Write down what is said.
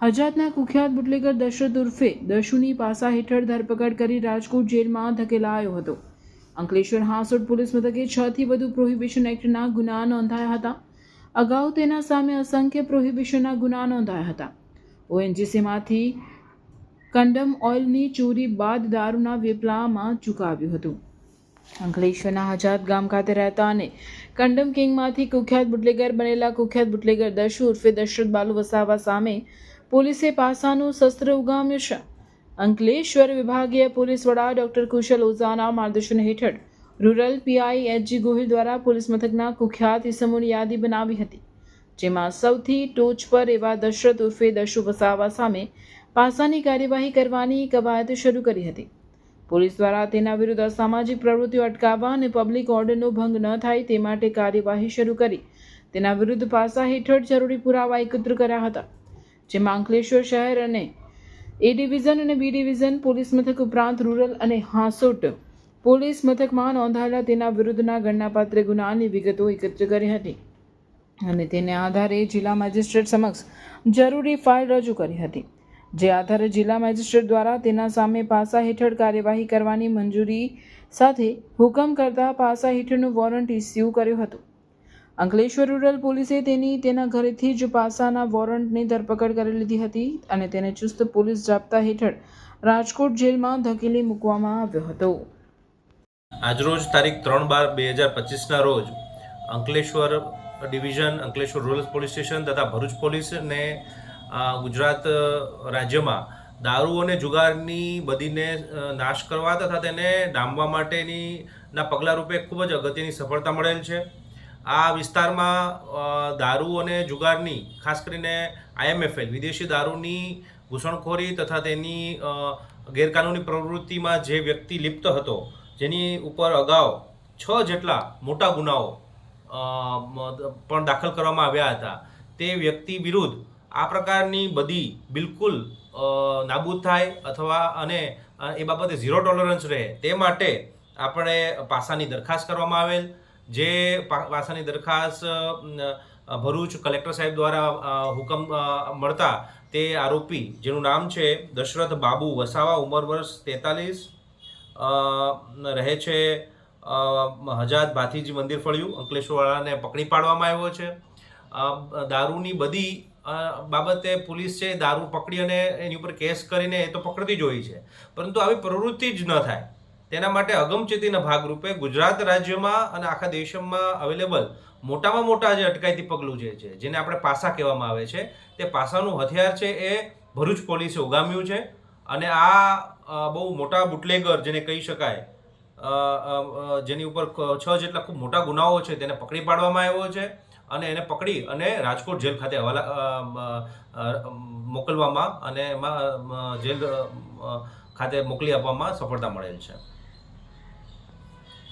હજાતના કુખ્યાત બુટલેગર દશરથ ઉર્ફે દશુની પાસા હેઠળ ધરપકડ કરી રાજકોટ જેલમાં ધકેલાયો હતો. અંકલેશ્વર હાંસોડ પોલીસ મથકે છ થી વધુ પ્રોહિબિશન એક્ટના ગુના નોંધાયા હતા. અગાઉ તેના સામે અસંખ્ય પ્રોહિબિશનના ગુના નોંધાયા હતા. ઓએનજીસીમાંથી કંડમ ઓઇલની ચોરી બાદ દારૂના વેપલામાં ચૂકાવ્યું હતું. અંકલેશ્વરના હજાત ગામ ખાતે રહેતા અને કંડમ કિંગમાંથી કુખ્યાત બુટલેગર બનેલા કુખ્યાત બુટલેગર દશુ ઉર્ફે દશરથ બાલુ વસાવા સામે પોલીસે પાસાનું શસ્ત્ર ઉગામ્યું છે. અંકલેશ્વર વિભાગીય પોલીસ વડા ડોક્ટર કુશલ ઓઝાના માર્ગદર્શન હેઠળ રૂરલ પીઆઈ એચજી ગોહિલ દ્વારા પોલીસ મથકના કુખ્યાત ઇસમોની યાદી બનાવી હતી, જેમાં સૌથી ટોચ પર એવા દશરથ ઉર્ફે દશુ વસાવા સામે પાસાની કાર્યવાહી કરવાની કવાયત શરૂ કરી હતી. પોલીસ દ્વારા તેના વિરુદ્ધ અસામાજિક પ્રવૃત્તિઓ અટકાવવા અને પબ્લિક ઓર્ડરનો ભંગ ન થાય તે માટે કાર્યવાહી શરૂ કરી. તેના વિરુદ્ધ પાસા હેઠળ જરૂરી પુરાવા એકત્ર કર્યા હતા. જેમાં અંકલેશ્વર શહેર અને એ ડિવિઝન અને બી ડિવિઝન પોલીસ મથક ઉપરાંત રૂરલ અને હાંસોટ પોલીસ મથકમાં નોંધાયેલા તેના વિરુદ્ધના ગણનાપાત્ર ગુનાની વિગતો એકત્ર કરી હતી અને તેને આધારે જિલ્લા મેજિસ્ટ્રેટ સમક્ષ જરૂરી ફાઇલ રજૂ કરી હતી, જે આધારે જિલ્લા મેજિસ્ટ્રેટ દ્વારા તેના સામે પાસા હેઠળ કાર્યવાહી કરવાની મંજૂરી સાથે હુકમ કરતા પાસા હેઠળનું વોરંટ ઇસ્યુ કર્યું હતું. અંકલેશ્વર રૂરલ પોલીસે તેની, તેના ઘરેથી જ પાસાના વોરંટની ધરપકડ કરી લીધી હતી અને તેને ચુસ્ત પોલીસ જાપ્તા હેઠળ રાજકોટ જેલમાં ધકેલી મૂકવામાં આવ્યો હતો. આજરોજ તારીખ ત્રણ બાર બે હજાર પચીસના રોજ Ankleshwar division, Ankleshwar rural police station તથા ભરૂચ પોલીસને ગુજરાત રાજ્યમાં દારૂ અને જુગારની બદીને નાશ કરવા તથા તેને ડામવા માટેની ના પગલાં રૂપે ખૂબ જ અગત્યની સફળતા મળેલ છે. આ વિસ્તારમાં દારૂ અને જુગારની, ખાસ કરીને આઈએમએફએલ વિદેશી દારૂની ઘૂસણખોરી તથા તેની ગેરકાનૂની પ્રવૃત્તિમાં જે વ્યક્તિ લિપ્ત હતો, જેની ઉપર અગાઉ છ જેટલા મોટા ગુનાઓ પણ દાખલ કરવામાં આવ્યા હતા, તે વ્યક્તિ વિરુદ્ધ આ પ્રકારની બધી બિલકુલ નાબૂદ થાય અથવા અને એ બાબતે ઝીરો ટોલરન્સ રહે તે માટે આપણે પાસાની દરખાસ્ત કરવામાં આવેલ. જે પાસાની દરખાસ્ત ભરૂચ કલેક્ટર સાહેબ દ્વારા હુકમ મળતા તે આરોપી, જેનું નામ છે દશરથ બાબુ વસાવા, ઉંમર વર્ષ તેતાલીસ રહે છે હજાત ભાથીજી મંદિર ફળ્યું, અંકલેશ્વરવાળાને પકડી પાડવામાં આવ્યો છે. દારૂની બધી બાબતે પોલીસ છે દારૂ પકડી અને એની ઉપર કેસ કરીને એ તો પકડતી જ હોય છે. પરંતુ આવી પ્રવૃત્તિ જ ન થાય. તેના માટે અગમચેતીના ભાગરૂપે ગુજરાત રાજ્યમાં અને આખા દેશમાં અવેલેબલ મોટામાં મોટા જે અટકાયતી પગલું જે છે, જેને આપણે પાસા કહેવામાં આવે છે, તે પાસાનું હથિયાર છે એ ભરૂચ પોલીસે ઉગામ્યું છે અને આ બહુ મોટા બુટલેગર જેને કહી શકાય જેની ઉપર છ જેટલા ખૂબ મોટા ગુનાઓ છે તેને પકડી પાડવામાં આવ્યો છે અને એને પકડી અને રાજકોટ જેલ ખાતે હવાલા મોકલવામાં અને એમાં જેલ ખાતે મોકલી આપવામાં સફળતા મળેલ છે.